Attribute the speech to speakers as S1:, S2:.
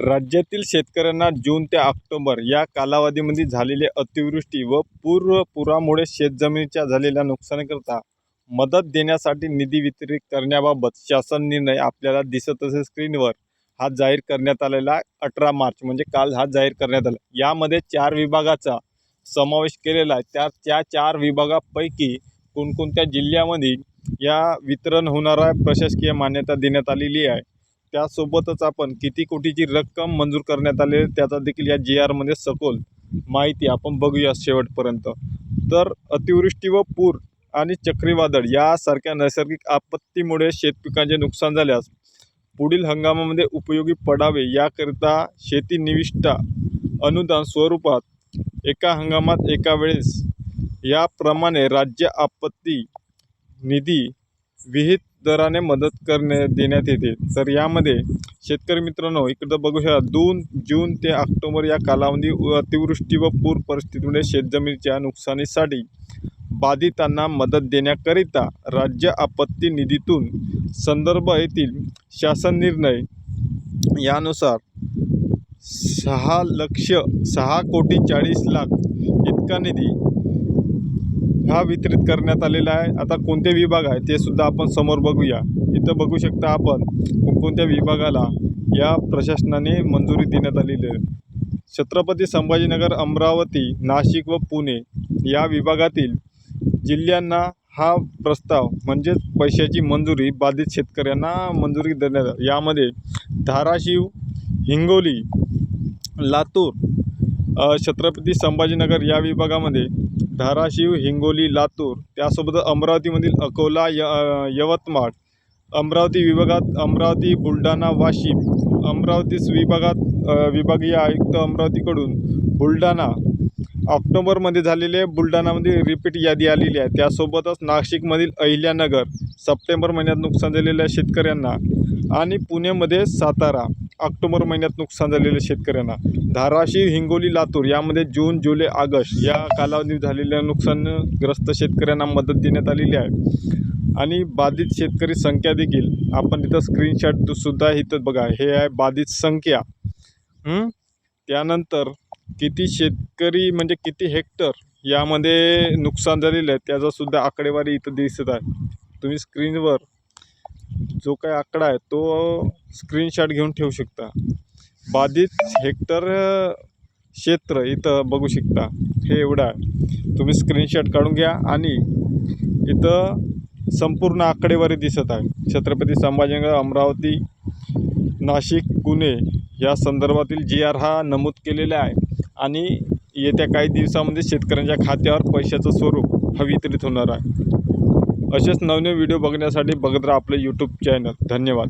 S1: राज्यातील शेतकऱ्यांना जून ते ऑक्टोबर या कालावधीमध्ये झालेली अतिवृष्टी व पूर पुरामुळे शेतजमिनीच्या झालेल्या नुकसानीकरता मदत देण्यासाठी निधी वितरित करण्याबाबत शासन निर्णय आपल्याला दिसत असेल स्क्रीनवर हा जाहीर करण्यात आलेला आहे. अठरा मार्च म्हणजे काल हा जाहीर करण्यात आला. यामध्ये चार विभागाचा समावेश केलेला आहे. त्या त्या चार विभागापैकी कोणकोणत्या जिल्ह्यामध्ये या वितरण होणारा प्रशासकीय मान्यता देण्यात आलेली आहे. त्यासोबतच आपण किती कोटीची रक्कम मंजूर करण्यात आली त्याचा देखील या जी आरमध्ये सखोल माहिती आपण बघूया शेवटपर्यंत. तर अतिवृष्टी व पूर आणि चक्रीवादळ यासारख्या नैसर्गिक आपत्तीमुळे शेतपिकांचे नुकसान झाल्यास पुढील हंगामामध्ये उपयोगी पडावे याकरिता शेती निविष्ठा अनुदान स्वरूपात एका हंगामात एका वेळेस याप्रमाणे राज्य आपत्ती निधी विहित दराने मदत करणे देण्यात येते. तर यामध्ये शेतकरी मित्रांनो इकडं बघू शकता दोन जून ते ऑक्टोबर या कालावधी अतिवृष्टी व पूर परिस्थितीमुळे शेतजमिनीच्या नुकसानीसाठी बाधितांना मदत देण्याकरिता राज्य आपत्ती निधीतून संदर्भ येथील शासन निर्णय यानुसार सहा लक्ष सहा कोटी चाळीस लाख इतका निधी हा वितरित करण्यात आलेला आहे. आता कोणते विभाग आहे ते सुद्धा आपण समोर बघूया. इथं बघू शकता आपण कोणकोणत्या विभागाला या प्रशासनाने मंजुरी देण्यात आलेली आहे. छत्रपती संभाजीनगर अमरावती नाशिक व पुणे या विभागातील जिल्ह्यांना हा प्रस्ताव म्हणजेच पैशाची मंजुरी बाधित शेतकऱ्यांना मंजुरी देण्यात यामध्ये धाराशिव हिंगोली लातूर छत्रपती संभाजीनगर या विभागामध्ये धाराशिव हिंगोली लातूर त्यासोबत अमरावतीमधील अकोला य यवतमाळ अमरावती विभागात अमरावती बुलढाणा वाशिम अमरावतीस विभागात विभागीय आयुक्त अमरावतीकडून बुलढाणा ऑक्टोबरमध्ये झालेले बुलढाणामध्ये रिपीट यादी आलेली आहे. त्यासोबतच नाशिकमधील अहिल्यानगर सप्टेंबर महिन्यात नुकसान झालेल्या शेतकऱ्यांना आणि पुण्यामध्ये सातारा. ऑक्टोबर महिन्यात नुकसान झालेल्या शेतकऱ्यांना. धाराशिव हिंगोली लातूर यामध्ये जून जुलै ऑगस्ट या कालावधीत झालेल्या नुकसानग्रस्त शेतकऱ्यांना मदत देण्यात आलेली आहे. आणि बाधित शेतकरी संख्या देखील आपण इथं स्क्रीनशॉट सुद्धा इथं बघा हे आहे बाधित संख्या. त्यानंतर किती शेतकरी म्हणजे किती हेक्टर यामध्ये नुकसान झालेलं आहे त्याचासुद्धा आकडेवारी इथं दिसत आहे. तुम्ही स्क्रीनवर जो काही आकडा आहे तो स्क्रीनशॉट घेऊन ठेवू शकता. बाधित हेक्टर क्षेत्र इथं बघू शकता. हे एवढं आहे. तुम्ही स्क्रीनशॉट काढून घ्या आणि इथं संपूर्ण आकडेवारी दिसत आहे. छत्रपती संभाजीनगर अमरावती नाशिक पुणे या संदर्भातील जी आर हा नमूद केलेला आहे. आणि येत्या काही दिवसामध्ये शेतकऱ्यांच्या खात्यावर पैशाचं स्वरूप हा वितरित होणार आहे. असेच नवनवीन व्हिडिओ बघण्यासाठी बघत राहा आपलं यूट्यूब चॅनल धन्यवाद.